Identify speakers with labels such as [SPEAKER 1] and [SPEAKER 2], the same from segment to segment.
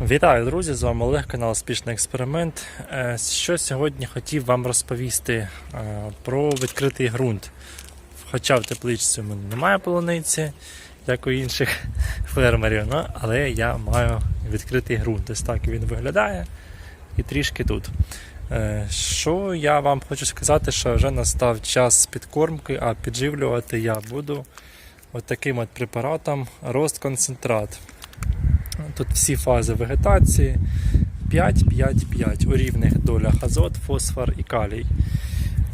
[SPEAKER 1] Вітаю, друзі! З вами Олег, канал Успішний експеримент. Е, Що сьогодні хотів вам розповісти е, про відкритий ґрунт. Хоча в тепличці у мене немає полуниці, як у інших фермерів, ну, але я маю відкритий ґрунт. Ось так він виглядає і трішки тут. Е, Що я вам хочу сказати, що вже настав час підкормки, а підживлювати я буду от таким от препаратом Ростконцентрат. Тут всі фази вегетації 5-5-5 у рівних долях азот, фосфор і калій.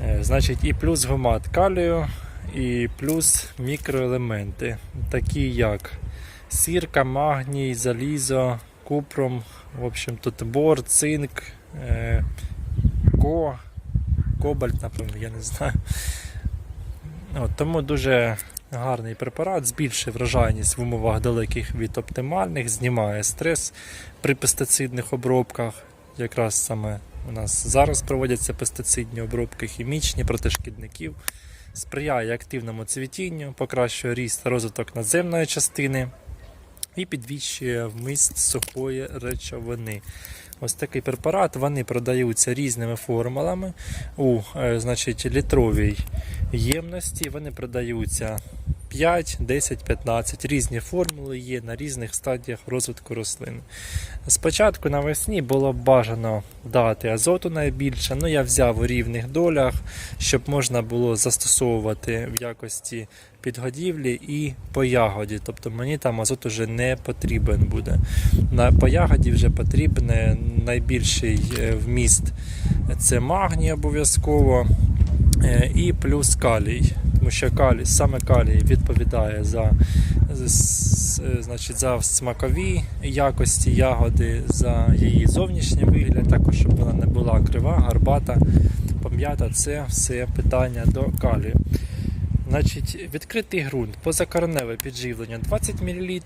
[SPEAKER 1] Е, Значить, і плюс гумат калію, і плюс мікроелементи, такі як сірка, магній, залізо, купром, в общем, тут бор, цинк, е, ко, кобальт, напевно, я не знаю. От, тому дуже гарний препарат, збільшує врожайність в умовах далеких від оптимальних, знімає стрес при пестицидних обробках. Якраз саме у нас зараз проводяться пестицидні обробки хімічні проти шкідників, сприяє активному цвітінню, покращує ріст та розвиток надземної частини і підвищує вміст сухої речовини. Ось такий препарат, вони продаються різними формулами у е, значить, літровій ємності. Вони продаються 5, 10, 15. Різні формули є на різних стадіях розвитку рослин. Спочатку навесні було бажано дати азоту найбільше, ну я взяв у рівних долях, щоб можна було застосовувати в якості підгодівлі і по ягоді. Тобто мені там азот уже не потрібен буде. На, по ягоді вже потрібен найбільший е, вміст це магній обов'язково. Е, і плюс калій. Тому що калій, саме калій відповідає за, значить, за смакові якості ягоди, за її зовнішній вигляд, також щоб вона не була крива, гарбата, пом'ята. Це все питання до калію. Значить, відкритий ґрунт, позакореневе підживлення 20 мл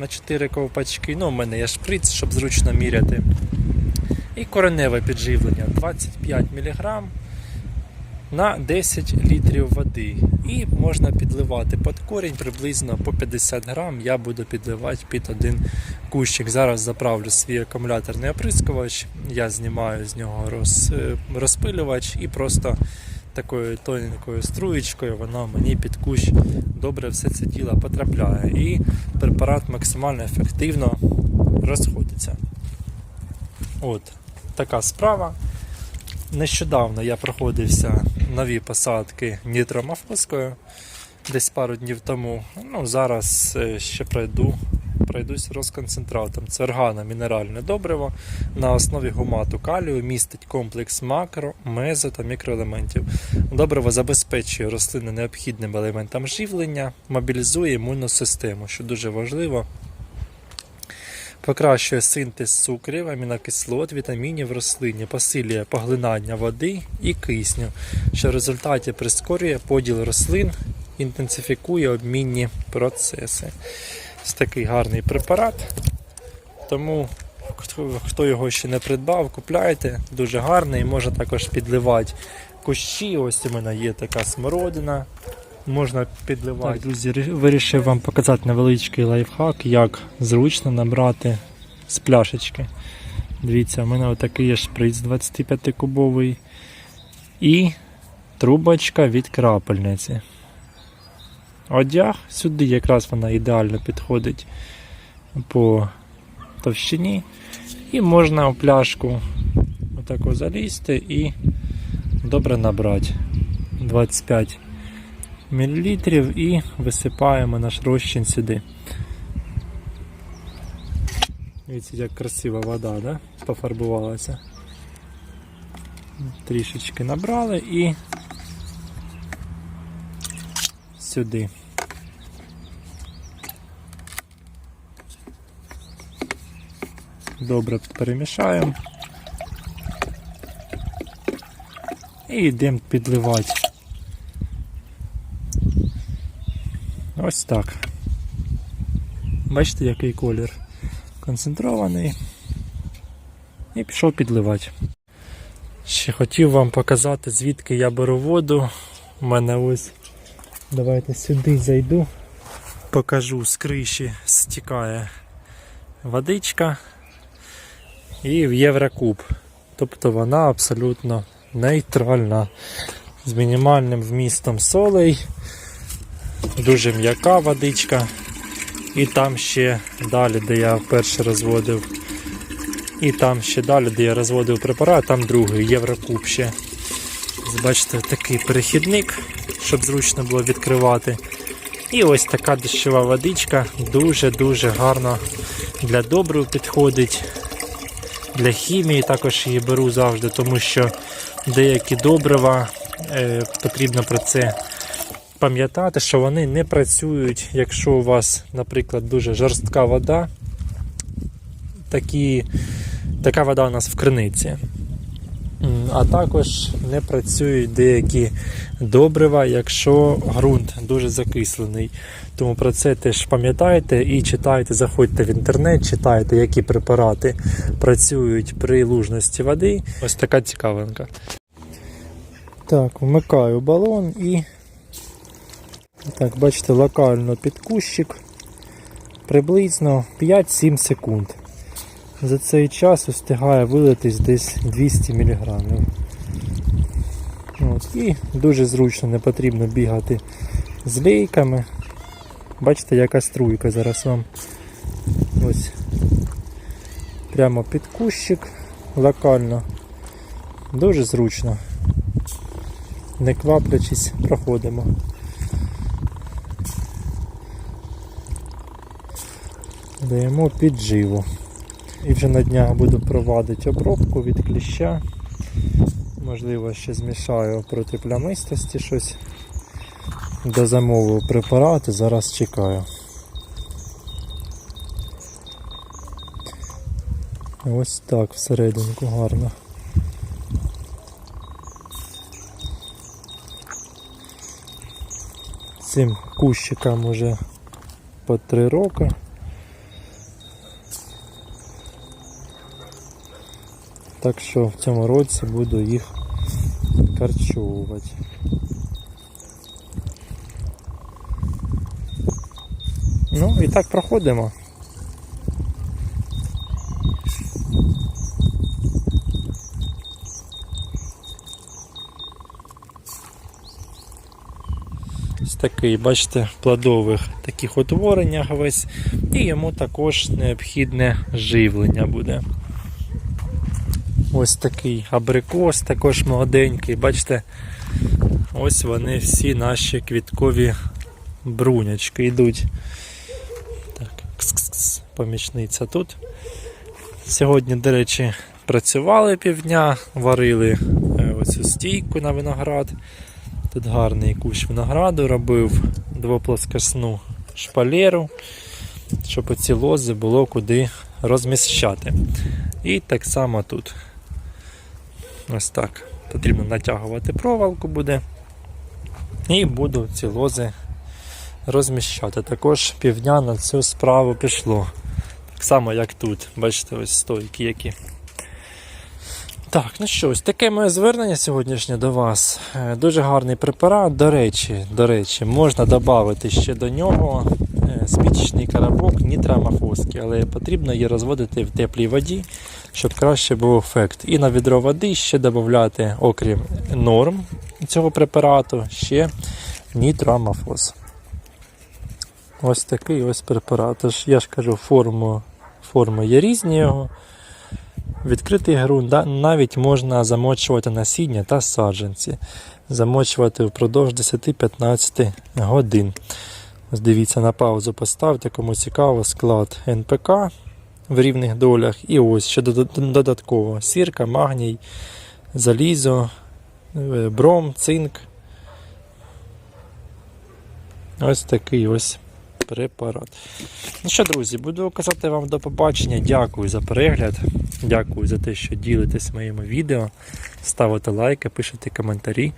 [SPEAKER 1] на 4 ковпачки. Ну, у мене є шприц, щоб зручно міряти. І кореневе підживлення 25 мг на 10 літрів води. І можна підливати під корінь приблизно по 50 грам. Я буду підливати під один кущик. Зараз заправлю свій акумуляторний оприскувач, я знімаю з нього роз, е, розпилювач і просто такою тоненькою струєчкою воно мені під кущ добре все це діло потрапляє. І препарат максимально ефективно розходиться. От така справа. Нещодавно я проходився нові посадки нітромафоскою десь пару днів тому. Ну, зараз е, ще пройду, пройдусь розконцентратом. Це органо-мінеральне добриво на основі гумату калію містить комплекс макро, мезо та мікроелементів. Добриво забезпечує рослини необхідним елементам живлення, мобілізує імунну систему, що дуже важливо покращує синтез цукрів, амінокислот, вітамінів рослині, посилює поглинання води і кисню, що в результаті прискорює поділ рослин, інтенсифікує обмінні процеси. Ось такий гарний препарат. Тому хто, його ще не придбав, купляйте. Дуже гарний. Можна також підливати кущі. Ось у мене є така смородина. Можна підливати. Так, друзі, вирішив вам показати невеличкий лайфхак, як зручно набрати з пляшечки. Дивіться, у мене отакий є шприц 25-кубовий і трубочка від крапельниці. Одяг сюди якраз вона ідеально підходить по товщині. І можна у пляшку отако залізти і добре набрати 25 мл і висипаємо наш розчин сюди. Дивіться, як красива вода, да? пофарбувалася. Трішечки набрали і сюди. Добре перемішаємо. І йдемо підливати. Ось так. Бачите, який колір концентрований. І пішов підливати. Ще хотів вам показати, звідки я беру воду. У мене ось. Давайте сюди зайду. Покажу, з криші стікає водичка. і в Єврокуб. Тобто вона абсолютно нейтральна, з мінімальним вмістом солей, дуже м'яка водичка. І там ще далі, де я вперше розводив. І там ще далі, де я розводив препарат, там другий Єврокуб ще. Бачите, такий перехідник, щоб зручно було відкривати. І ось така дощова водичка дуже-дуже гарно для добрив підходить. Для хімії також її беру завжди, тому що деякі добрива е, потрібно про це пам'ятати, що вони не працюють, якщо у вас, наприклад, дуже жорстка вода. Такі, така вода у нас в криниці. А також не працюють деякі добрива, якщо ґрунт дуже закислений. Тому про це теж пам'ятайте і читайте, заходьте в інтернет, читайте, які препарати працюють при лужності води. Ось така цікавинка. Так, вмикаю балон і так, бачите, локально під кущик приблизно 5-7 секунд. За цей час встигає вилитись десь 200 мг. От, і дуже зручно, не потрібно бігати з лейками. Бачите, яка струйка зараз вам. Ось. Прямо під кущик, локально. Дуже зручно. Не кваплячись, проходимо. Даємо підживу. І вже на днях буду проводити обробку від кліща. Можливо, ще змішаю проти плямистості щось. Дозамовив препарати, зараз чекаю. Ось так всерединку гарно. Цим кущикам уже по три роки. Так що в цьому році буду їх карчовувати. Ну і так проходимо. Ось такий, бачите, в плодових таких утвореннях весь, і йому також необхідне живлення буде. Ось такий абрикос, також молоденький. Бачите, ось вони всі наші квіткові брунячки йдуть. Так, кс-кс-кс, помічниця тут. Сьогодні, до речі, працювали півдня, варили е, оцю стійку на виноград. Тут гарний кущ винограду робив двоплоскосну шпалеру, щоб оці лози було куди розміщати. І так само тут. Ось так. Потрібно натягувати проволоку буде. І буду ці лози розміщати. Також півдня на цю справу пішло. Так само, як тут. Бачите, ось стойки які. Так, ну що, ось таке моє звернення сьогоднішнє до вас. Е, Дуже гарний препарат. До речі, до речі, можна додати ще до нього е, спічечний коробок нітрамофоски, але потрібно її розводити в теплій воді, щоб краще був ефект. І на відро води ще додати, окрім норм цього препарату, ще нітроамофос. Ось такий ось препарат. Тож, я ж кажу, форму, форми є різні його. Відкритий ґрунт навіть можна замочувати насіння та саджанці. Замочувати впродовж 10-15 годин. Ось дивіться, на паузу поставте, кому цікаво, склад НПК в рівних долях. І ось ще додат- додатково сірка, магній, залізо, е, бром, цинк. Ось такий ось препарат. Ну що, друзі, буду казати вам до побачення. Дякую за перегляд. Дякую за те, що ділитесь моїми відео. Ставите лайки, пишете коментарі.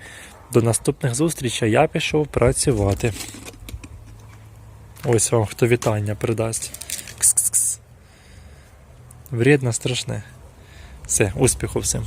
[SPEAKER 1] До наступних зустрічей. Я пішов працювати. Ось вам хто вітання передасть. Вредно, страшне. Все, успіху всім.